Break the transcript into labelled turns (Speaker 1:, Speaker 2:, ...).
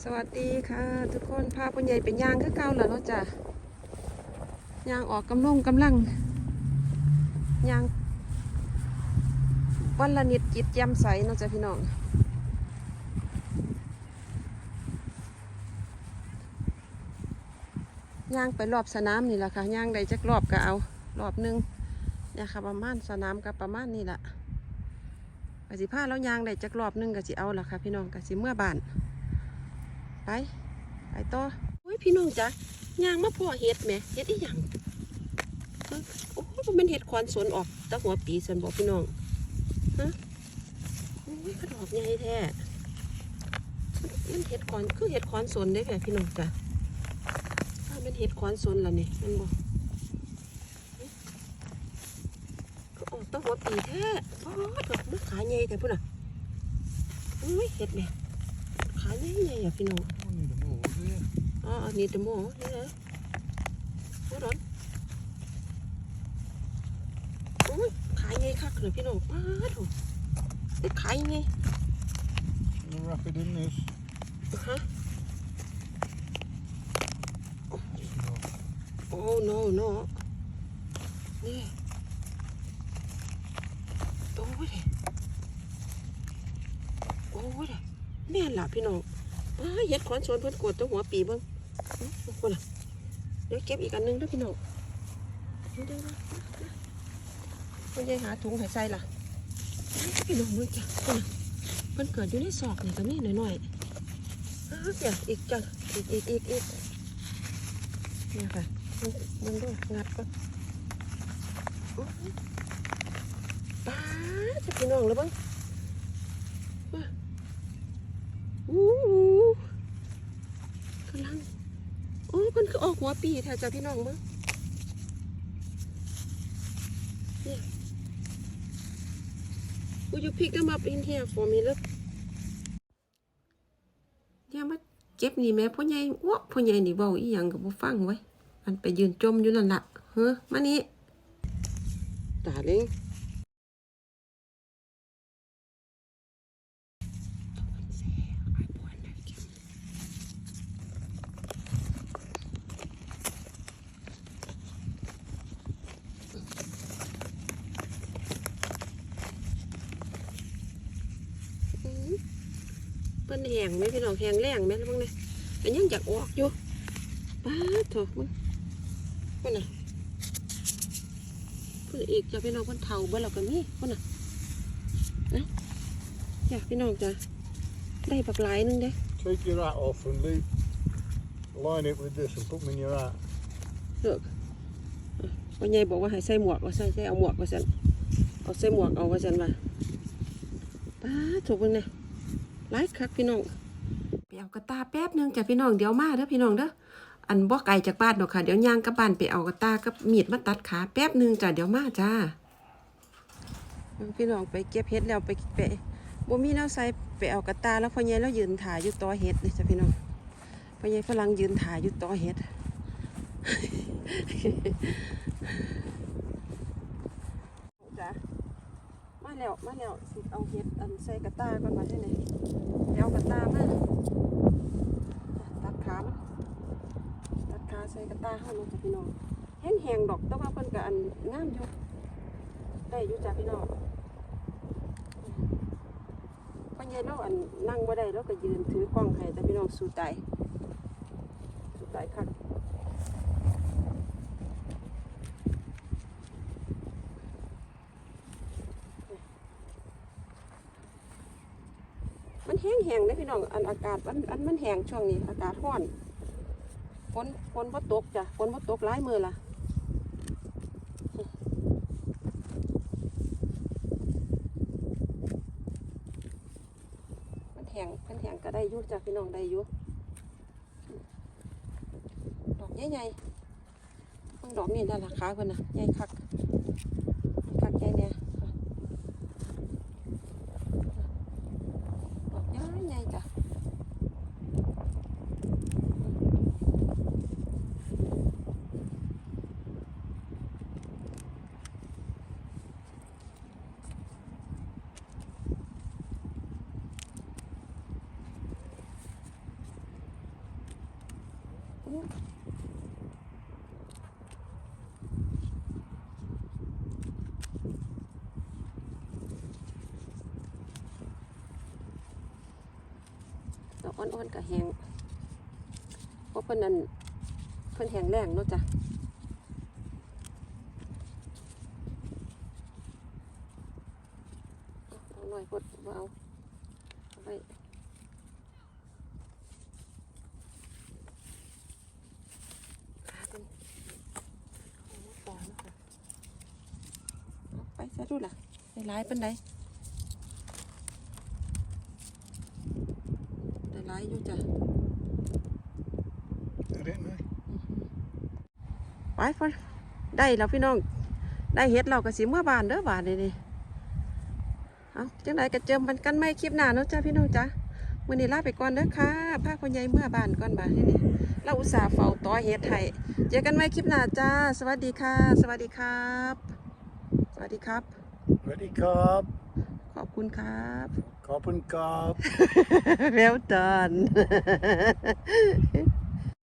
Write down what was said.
Speaker 1: สวัสดีค่ะ ทุกคนพาคุณใหญ่เป็นยางคือเก่าแล้วเนาะจ้ะยางออกกำลังกำลังยางวันละนิดจิตย้มใสเนาะจ้ะพี่น้องยางไปรอบสนามนี่แหละค่ะยางใดจักรอบก็เอารอบนึงเนี่ยค่ะประมาณสนามกับประมาณนี่แหละกสิพาแล้วยางใดจักรอบนึงก็สิเอาละค่ะพี่น้องกสิเมื่อบาน ไปไปต่อโอ้ยพี่น้องจ้ะยางมาพ่อเห็ดแหมเห็ดอีหยังเอ้อโอ้ยมันเห็ดควันสวนออกตะหัวปีสันบอกพี่น้องฮะโอ้ยกระดอกใหญ่แท้มันเห็ดคอนคือเห็ดคอนสวนได้แค่พี่น้องจ้ะถ้าเป็นเห็ดคอนสวนล่ะนี่มันบอกก็ออกตะหัวปีแท้โอ้ยดอกมันขาใหญ่แต่พุ่นอะโอ้ยเห็ดแหม ขาใหญ่ใหญ่ๆอะพี่น้อง
Speaker 2: I need them all, do you?
Speaker 1: Ah, I need the more. Yeah. Hold on. โอ้ยขายไงคักเลยพี่น้องป้าดโถนี่ขายไง
Speaker 2: I'm gonna wrap it in this.
Speaker 1: ฮะ
Speaker 2: No.
Speaker 1: โอ้ no no นี่โอ้ยเด้โอ้ยเด้ แม่นล่ะพี่น้องป้าเฮ็ดขอนสวนเพิ่อนกดตัวหัวปีเบิ่งคนน่ะเดี๋ยวเก็บอีกอันหนึงด้วยพี่น้องเดี๋ยวๆๆมันจะหาถุงให้ใส่ล่ะพี่น้องมึงจ้ะคนน่ะเพิ่นเกิดอยู่ในซอกนี่ก็มีหน่อยๆอ้าวเดี๋ยอีกจ้ะอีกอีกอีกอีกเนี่ยค่ะมึงดูงัดก่อนป้าจะพี่น้องแล้วบ้างว้าอู้หูกำลัง โอ้มัน คือออกหัวปีแถวจ้ะพี่น้องบ้งเนี่ย Would you pick them up in here for me look เนี่ยมาเก็บนี่แม่พ่อใหญ่อ้วพ่อใหญ่นี่เว้าอีหยังก็บ่ฟังไว้ มันไปยืนจมอยู่นั่นละเฮ้อมานี่ตาเล้งเพิ่นแห้งไหมพี่น้องแห้งแรงไหมแล้วบ้างเนี่ยแต่ยังอยากออกอยู่ป้าดโถมึงพุ่นน่ะพุ่นอีกจะพี่น้องเพุ่นเท่าเบ่เราก็มีพุ่นน่ะนะอยากพี่น้องจ้ะได้ปักหลายหนึงเด้
Speaker 2: Take your hat off and leave. Line it with this and put them in your hat.
Speaker 1: เลิกพ่อใหญ่บอกว่าให้ใส่หมวกว่าใส่ใส่เอาหมวกว่าซั่นเอาใส่หมวกเอาว่าซั่นว่าป้าดถูกเบิ่งน่ะ หลายคักพี่น้องไปเอากระตาแป๊บหนึงจ้ะพี่น้องเดี๋ยวมาเด้อพี่น้องเด้ออันบ่ไกลจากบ้านดอกค่ะเดี๋ยวย่างกลับบ้านไปเอากระตากับมีดมาตัดขาแป๊บหนึงจ้ะเดี๋ยวมาจ้าพี่น้องไปเก็บเห็ดแล้วไปไปบ่มีแนวใส่ไปเอากระตาแล้วพ่อใหญ่แล้วยืนถ่ายอยู่ตอเห็ดนี่จ้ะพี่น้องพ่อใหญ่ฝรั่งยืนถ่ายอยู่ตอเห็ด จ้ะมา แล้วมาแล้วสิเอาเห็ดอันใส่กระตาก่อนมาที่ไหนเดี๋ยวกระตามาตัดขาตัดขาใส่กระตาเฮาเนาจ้ะพี่น้องแห้งๆดอกแต่ว่าเพิ่นก็อันงามอยู่ได้อยู่จ้ะพี่น้องพ่อใหญ่เราอันนั่งบ่ได้แล้วก็ยืนถือกล้องให้แต่พี่น้องสู้ตายสู้ตายคัก มันแห้งแห้งเลยพี่น้อง อันอากาศมันอันมันแห้งช่วงนี้ อากาศร้อน ฝนฝนบ่ตกจ้ะ ฝนบ่ตกหลายมือละมันแห้งมันแห้งก็ได้อยู่จ้ะพี่น้องได้อยู่ดอกใหญ่ๆมันดอกนี่ด้านราคาเพิ่นน่ะใหญ่คักคักใหญ่เนี่ยดอกใหญ่ใหญ่จ้ะ ด อกอ่อนๆกับแหงเพราะเพิ่นนั่นเพิ่นแหงแรงเนาะจ้ะเอาหน่อยพดบ่เอาเอาไว้หาเพิ่นเอามาปอนเนาะค่ะเอาไปซะ ดูล่ะได้หลายปานใดได้หลายอยู่จ้ะ
Speaker 2: That it, mate?
Speaker 1: ไปพอได้แล้วพี่น้อง ได้เฮ็ดเราก็สิเมื่อบานเด้อบานนี่นี่เอาจังไดก็เจิมมันกันไม่คลิปหน้าเนาะจ้าพี่น้องจ้ามื้อนี้ลาไปก่อนเด้อค่ะพาพ่อใหญ่เมื่อบานก่อนบาดนี่นี่เราอุตส่าห์เฝ้าต่อเฮ็ดให้เจอกันใหม่คลิปหน้าจ้า สวัสดีค่ะ สวัสดีครับ สวัสดีครับ
Speaker 2: Ready, carb?
Speaker 1: ขอบคุณครับ
Speaker 2: Cop and carb.
Speaker 1: well done